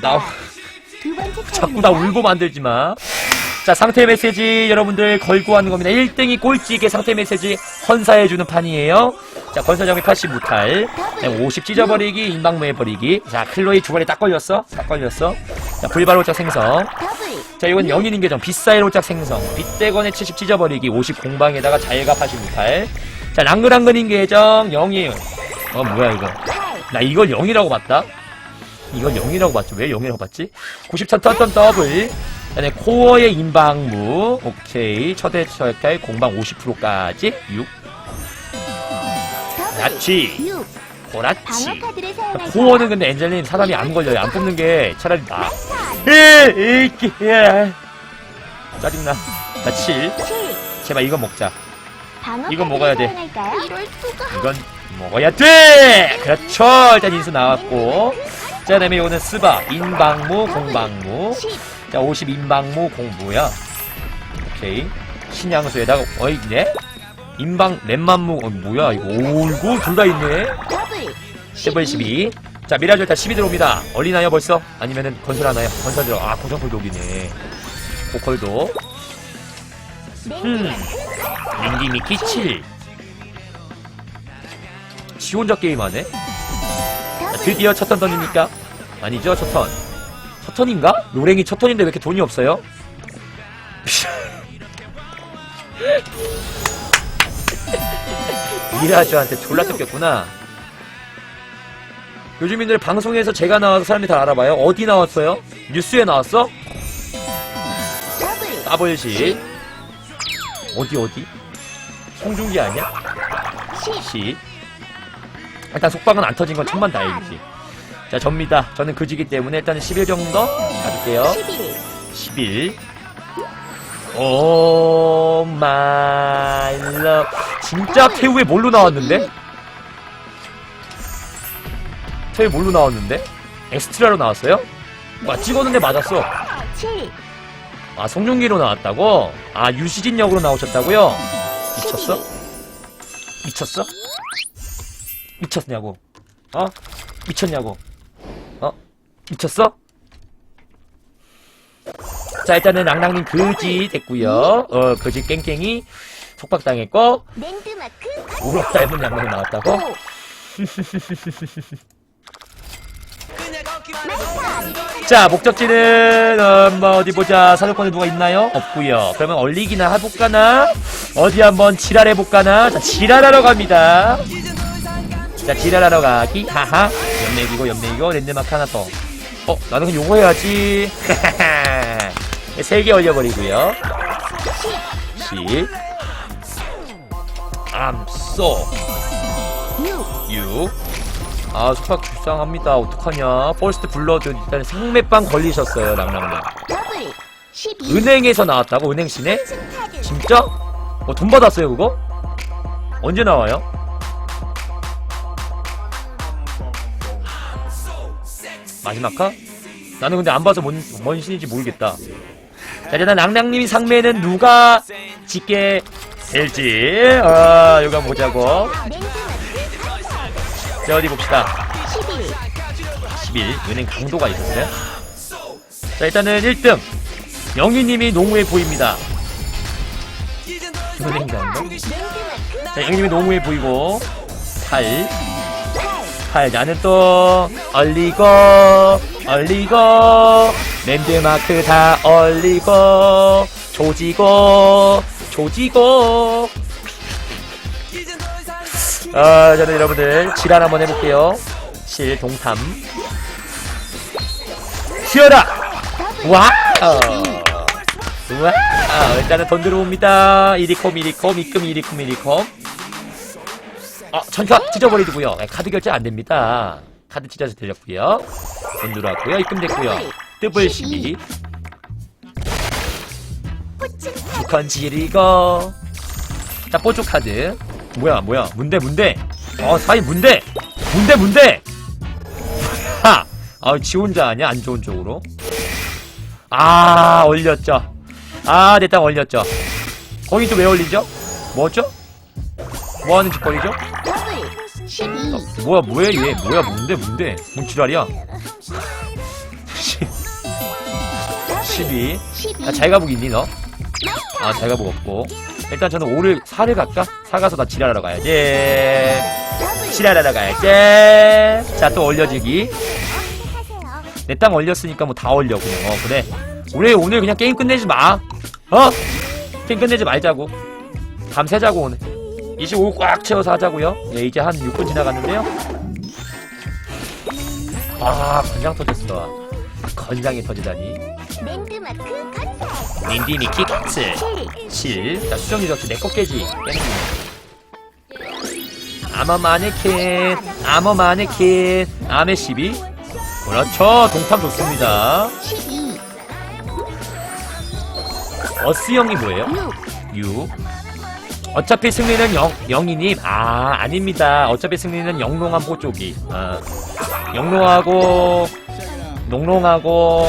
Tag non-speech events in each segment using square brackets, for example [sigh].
나 자꾸 나 울고 만들지 마. 자, 상태 메시지 여러분들 걸고 하는 겁니다. 1등이 꼴찌게 상태 메시지 헌사해주는 판이에요. 자, 권사정이 80 무탈. 50 찢어버리기, 인방무해버리기. 자, 클로이 주발이 딱 걸렸어? 딱 걸렸어. 자, 불발호짝 생성. 더블 자, 이건 영인인 계정. 빗사이로짝 생성. 빗대건에 70 찢어버리기. 50 공방에다가 자일가 80 무탈. 자, 랑그랑그린 계정. 영이. 어, 뭐야, 이거. 팔나 이걸 0이라고 봤다? 이건 0이라고 봤죠. 왜 0이라고 봤지? 90천 턴턴 더블. 그다음에 코어의 인방무. 오케이. 첫회 철칼 공방 50%까지. 6. 더블 나치. 육 고라치. 코어는 근데 엔젤님 사람이 안 걸려요. 안 뽑는 게 차라리 나. 턴 에, 이끼, 예. 짜증나. 나 7. 7 제발 이거 먹자. 이거 먹어야 돼. 이건 먹어야 돼! 그렇죠. 일단 인수 나왔고. 자, 그 다음에 이거는 스바. 인방무, 공방무. 10 자, 50 인방무 공부야. 오케이. 신양수에다가, 어이, 네? 인방, 랩만무, 어, 뭐야, 이거. 올고, 둘 다 있네. 세븐 12. 자, 미라졸타 12 들어옵니다. 얼리나요, 벌써? 아니면은 건설하나요? 건설 들어. 아, 고정콜 독이네. 고컬도. 음. 링기 미키 7. 지 혼자 게임하네? 자, 드디어 첫 턴 던집니까? 아니죠, 첫 턴. 첫 턴인가? 노랭이 첫 턴인데 왜 이렇게 돈이 없어요? [laughs] 미라주한테 졸라 뜯겼구나. 요즘인들 방송에서 제가 나와서 사람들이 다 알아봐요. 어디 나왔어요? 뉴스에 나왔어? 더블 까벌시. 어디, 어디? 송중기 아니야? 10 시. 일단 속박은 안 터진 건 천만 다행이지. 자, 접니다. 저는 그지기 때문에 일단은 11 정도 가줄게요. 11 11. 오 마이 러 진짜 태우에 뭘로 나왔는데? 태우에 뭘로 나왔는데? 엑스트라로 나왔어요? 와 찍었는데 맞았어. 7아 송중기로 나왔다고? 아 유시진 역으로 나오셨다고요? 미쳤어? 미쳤어? 미쳤냐고? 어? 미쳤냐고? 어? 미쳤어? 자 일단은 랑랑님 그지 됐고요 어 그지 깽깽이 속박당했고 랜드마크 우럭 닮은 양말이 나왔다고? 5 [laughs] 자 목적지는 어, 뭐 어디 보자 사정권에 누가 있나요? 없고요 그러면 얼리기나 해볼까나? 어디 한번 지랄해볼까나? 자 지랄하러 갑니다 자 지랄하러 가기 하하 연맥이고 연맥이고 랜드마크 하나 더 어? 나는 그냥 요거 해야지 [laughs] 세 개 올려버리고요 10 암쏘 6 6 아, 속박 불쌍합니다. 어떡하냐. 퍼스트 블러드 일단 생매빵 걸리셨어요, 12 은행에서 나왔다고? 카드 진짜? 어, 돈 받았어요, 그거? 언제 나와요? 마지막 카? 나는 근데 안 봐서 뭔, 뭔 신인지 모르겠다. 자, 일단 랑랑님이 상매는 누가 짓게 될지, 아, 이거 한번 보자고. 자, 어디 봅시다. 11 11 은행 강도가 있었어요. 자 일단은 1등 영희님이 농후해 보입니다. 은행 강도. 자 영희님이 농후해 보이고 8 8 8 나는 또 얼리고 얼리고 랜드마크 다 얼리고 조지고 조지고. 아 저는 여러분들 지랄 한번 해볼게요. 실 동탐. 튀어라 와우 와! 일단은 돈 들어옵니다. 이리콤 이리콤 이끔 이리콤 이리콤 어 전카 찢어버리고요. 네, 카드 결제 안 됩니다. 카드 찢어서 드렸고요. 돈 들어왔고요. 입금 됐고요. 뜨블 12 두컨 지리고 자 뽀쪽 카드. 뭐야 뭐야. 문대 문대. 어 사이 문대. 문대 문대. [laughs] 하! 아 지 혼자 아니야 안 좋은 쪽으로. 아 올렸죠. 아 내 땅 올렸죠. 거기 또 왜 올리죠? 뭐죠 뭐하는 짓거리죠 12 뭐야 뭐야 얘 뭐야 뭔데 뭔데 뭔 지랄이야 12. 12 아, 잘가복 있니, 너? 아, 잘가복 없고. 일단 저는 5를, 4를 갈까? 4 가서 나 지랄하러 가야지. 지랄하러 가야지. 자, 또 올려주기. 내 땅 올렸으니까 뭐 다 올려, 그냥. 어, 그래. 우리 오늘 그냥 게임 끝내지 마. 어? 게임 끝내지 말자고. 밤새자고, 오늘. 25 꽉 채워서 하자고요. 예, 이제 한 6분 지나갔는데요. 아, 건장 터졌어. 건장이 터지다니. 랜드마크 건설 닌디 미키 캔슬. 7 7. 자, 수정이 적지 내거 깨지. 아머 마네킨. 아머 마네킨. 아메 12. 그렇죠. 동탐 좋습니다. 12 어스 형이 뭐예요? 6 6. 어차피 승리는 영, 영이님. 아, 아닙니다. 어차피 승리는 영롱한 포쪽이. 아, 영롱하고, 농롱하고,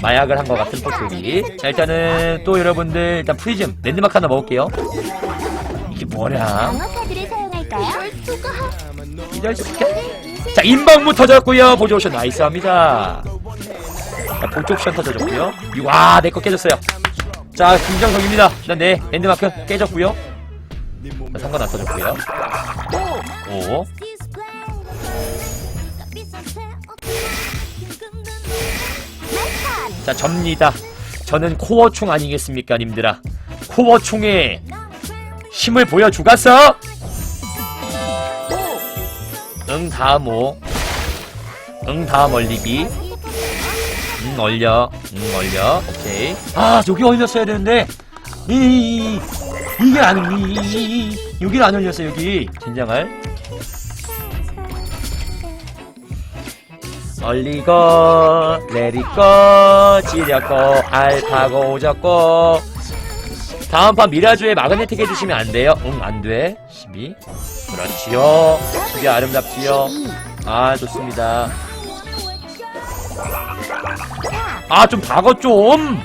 마약을 한 것 같은 포쪽이. 자, 일단은 또 여러분들, 일단 프리즘, 랜드마크 하나 먹을게요. 이게 뭐냐? 방어 카드를 사용할까요? 이럴 수 있게. 자, 인방무 터졌고요. 보조 옵션 나이스 합니다. 자, 보조 옵션 터져줬고요. 이- 와, 내 거 깨졌어요. 자, 김정석입니다. 일단 네, 랜드마크 깨졌고요. 자, 상관 안 터졌고요. 5. 자, 접니다. 저는 코어충 아니겠습니까, 님들아. 코어충에 힘을 보여주갔어! 응, 다음 5. 응, 다음 얼리기. 응, 얼려. 응, 얼려. 오케이. 아, 여기 얼렸어야 되는데. 이, 이게 안, 이, 이, 여기를 안 얼렸어, 여기. 젠장할. 얼리고, 내리고, 찌렸고, 알파고, 오졌고. 다음 판 미라주에 마그네틱 해주시면 안 돼요? 응, 안 돼. 12. 그렇지요. 12 아름답지요. 12 아, 좋습니다. 아, 좀 박어, 좀!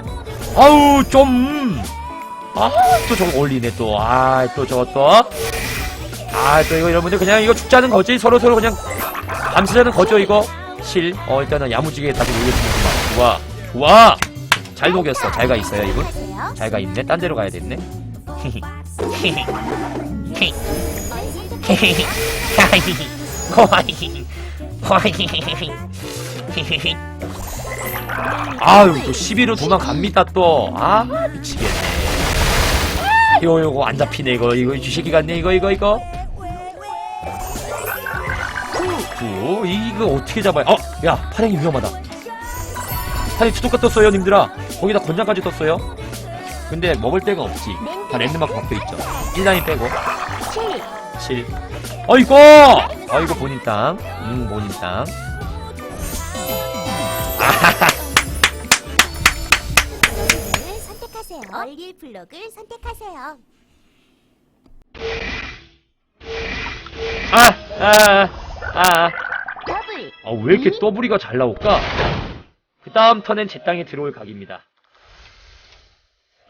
아우, 좀! 아, 또 저거 올리네, 또. 아, 또 저거 또. 아, 또 이거 여러분들 그냥 이거 죽자는 거지. 서로 서로 그냥 밤새자는 거죠, 이거. 실. 어, 일단은 야무지게 다시 올려주는구만. 좋아. 좋아! 잘 녹였어. 잘 가 있어요, 이분. 잘 가 있네. 딴 데로 가야 됐네. [laughs] 아유 또 11호 도망갑니다 또 아 미치겠네 이거 이거 안 잡히네 이거. 이거 이 새끼 같네 이거 이거 이거. 구 이거 어떻게 잡아요? 어야 파랭이 위험하다. 파랭이 투독가 떴어요 님들아. 거기다 권장까지 떴어요. 근데 먹을 데가 없지. 다 랜드마크 박혀있죠. 1라인 빼고. 7 7 어이구! 어이구 본인 땅음 본인 땅 얼릴 블록을 선택하세요. 아, 아, 아. 더블 아, 왜 이렇게 더블이가 잘 나올까? 그 다음 턴엔 제 땅에 들어올 각입니다.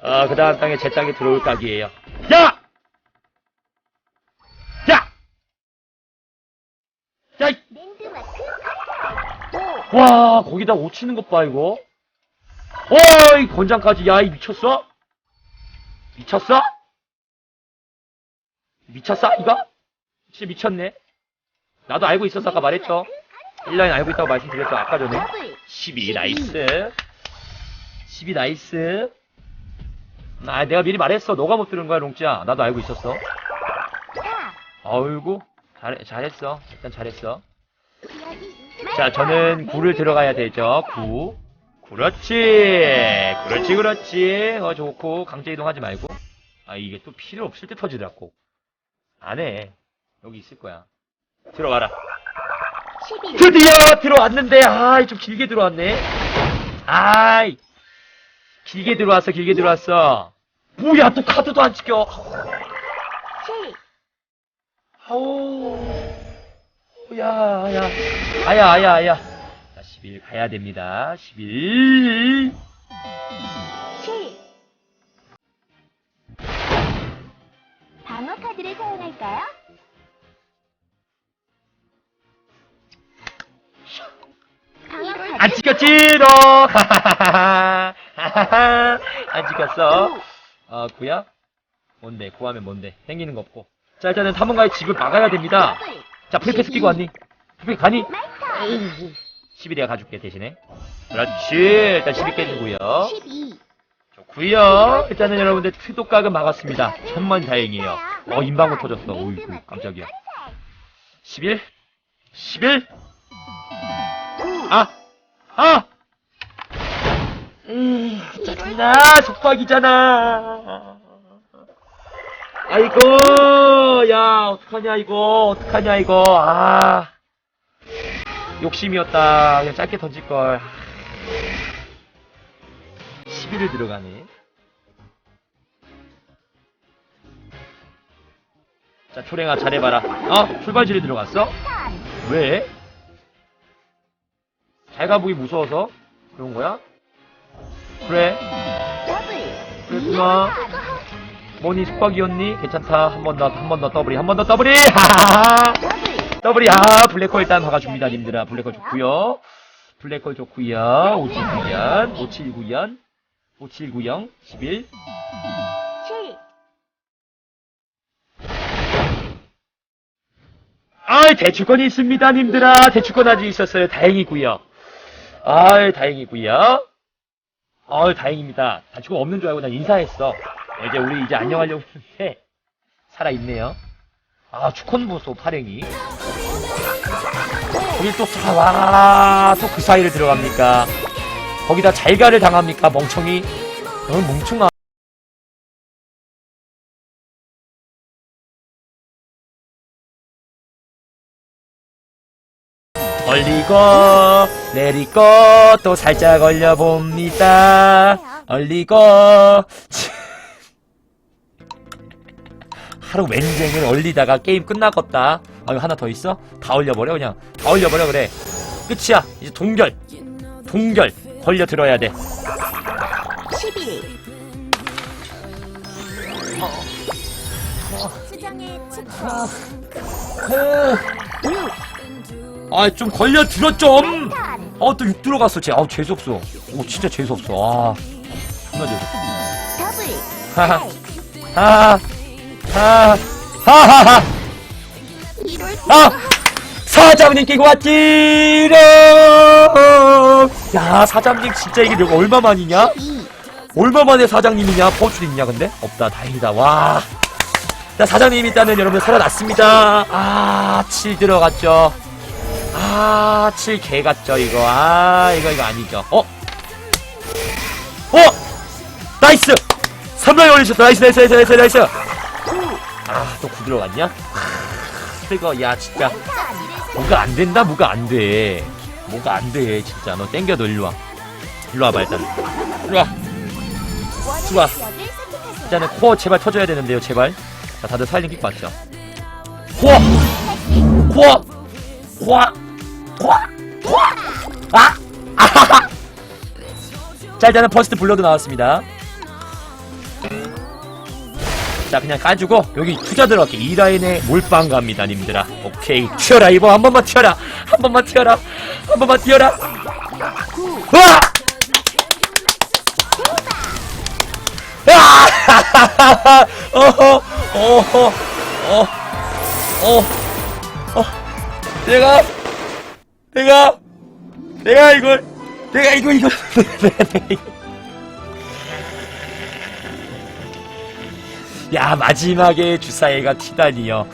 아, 그 다음 땅에 제 땅에 들어올 각이에요. 야! 야! 야! 이- 랜드마크 5 와, 거기다 옷 치는 것 봐, 이거. 어, 이 권장까지. 야, 이 미쳤어? 미쳤어? 미쳤어, 이거? 진짜 미쳤네. 나도 알고 있었어, 아까 말했죠. 1라인 알고 있다고 말씀드렸죠, 아까 전에. 더블 12 나이스 12 나이스 아 내가 미리 말했어 너가 못 들은 거야 롱찌야 나도 알고 있었어 4 아이고 잘, 잘했어 일단 잘했어 자 저는 9를 들어가야 되죠 9 그렇지. 그렇지 그렇지. 어 좋고 강제 이동하지 말고. 아 이게 또 필요 없을 때 터지더라 고. 안해. 여기 있을 거야. 들어가라. 11 드디어 들어왔는데 아이 좀 길게 들어왔네. 아이 길게 들어왔어 길게 들어왔어. 뭐야 또 카드도 안 찍혀. 7 아우 야야. 아야 아야 아야 자11 가야 됩니다 11 7 방어 카드를 사용할까요? 방어 카드 안 찍혔지, 너! [laughs] 안 찍혔어. 아, 구야? 뭔데? 구하면 뭔데? 생기는 거 없고. 자, 일단은 탐험가의 집을 막아야 됩니다. 자, 프리패스 끼고 왔니? 프리패스 가니? 마스터. 12 내가 가줄게, 대신에. 그렇지. 일단 12 깨주고요. 12. 좋구요. 일단은 여러분들 트독각은 막았습니다. 천만 다행이에요. 어, 인방울 터졌어. 오이구, 깜짝이야. 11? 11? 아! 아! 음, 짜증나! 속박이잖아! 아이고, 야, 어떡하냐, 이거. 어떡하냐, 이거. 아. 욕심이었다. 그냥 짧게 던질 걸. 11을 들어가네. 자, 초랭아, 잘해봐라. 어? 출발지를 들어갔어? 왜? 잘 가보기 무서워서? 그런 거야? 그래. 그랬구나. 뭐니, 숙박이었니? 괜찮다. 한 번 더, 한 번 더 더블이, 한 번 더 더블이! 하하하! [laughs] 더블. 더블이, 아, 블랙홀 일단 박아줍니다, 님들아. 블랙홀 좋구요 블랙홀 좋구요 57구연, 57구연, 5790, 11. 7. 아, 대출권이 있습니다, 님들아. 대출권 아직 있었어요. 다행이고요. 아, 다행이고요. 아, 다행입니다. 대출권 없는 줄 알고 난 인사했어. 이제 우리 이제 안녕하려고 했는데 살아 있네요. 아, 보소 파랭이. 거기 또 사, 와, 또 그 사이를 들어갑니까? 거기다 잘가를 당합니까, 멍청이? 어, 멍청아. 얼리고 내리고 또 살짝 얼려봅니다. 얼리고 하루 왼쟁을 얼리다가 게임 끝나겠다. 아 이거 하나 더 있어? 다 얼려버려 그냥 다 얼려버려 그래. 끝이야. 이제 동결 동결 걸려 들어야 돼. 11. 수정의 축복. 아 좀 걸려 들어 좀. 턴. 어또 육 들어갔어 쟤. 아우 재수 없어. 오 진짜 재수 없어. 아 존나 재수. 없어. 더블. 하하 하 하 하하 하하하. 이럴 수. 아! 사장님 끼고 왔지롱! 야, 사장님 진짜 이게 내가 얼마만이냐? 2. 얼마만에 사장님이냐? 버출 있냐, 근데? 없다, 다행이다, 와. 자, 사장님 일단은 여러분 살아났습니다. 아, 7 들어갔죠. 아, 7 개 같죠, 이거. 아, 이거, 이거 아니죠. 어? 어! 나이스! 3명 올리셨다, 나이스, 나이스, 나이스, 나이스, 나이스! 아, 또9 들어 갔냐? 아, 이거, 야, 진짜. 뭐가 안 된다, 뭐가 안 돼. 뭐가 안 돼, 진짜. 너 땡겨, 너 일로 와. 일로 와봐, 일단. 일로 와. 좋아. 일단은 코어 제발 터져야 되는데요, 제발. 자, 다들 사일링 킥 맞죠? 코어! 코어! 코어! 코어! 코어! 아! 아하하! [laughs] 자, 일단은 퍼스트 블러드 나왔습니다. 자, 그냥 까주고, 여기 투자 들어갈게. 이 라인에 몰빵 갑니다, 님들아. 오케이. 튀어라, 이거. 한 번만 튀어라. 한 번만 튀어라. 한 번만 튀어라. 으아! 아! [laughs] 어허, 어허, 어, 어, 어, 내가, 내가, 내가 이걸, 내가 이거, 이거, 내가 이거. 야, 마지막에 주사위가 튀다니요.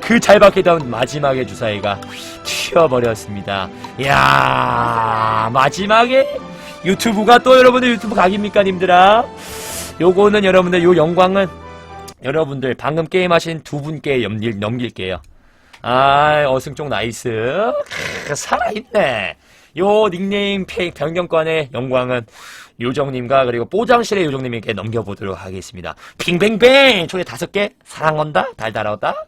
그 잘 박히던 마지막에 주사위가 튀어버렸습니다. 야 마지막에 유튜브가 또 여러분들 유튜브 각입니까, 님들아? 요거는 여러분들 요 영광은 여러분들 방금 게임하신 두 분께 넘길, 넘길게요. 아, 어승쪽 나이스. 크, 살아있네. 요 닉네임 페- 변경권의 영광은 요정님과 그리고 뽀장실의 요정님에게 넘겨보도록 하겠습니다. 빙뱅뱅! 총에 다섯 개? 사랑한다? 달달하다?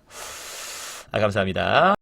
아, 감사합니다.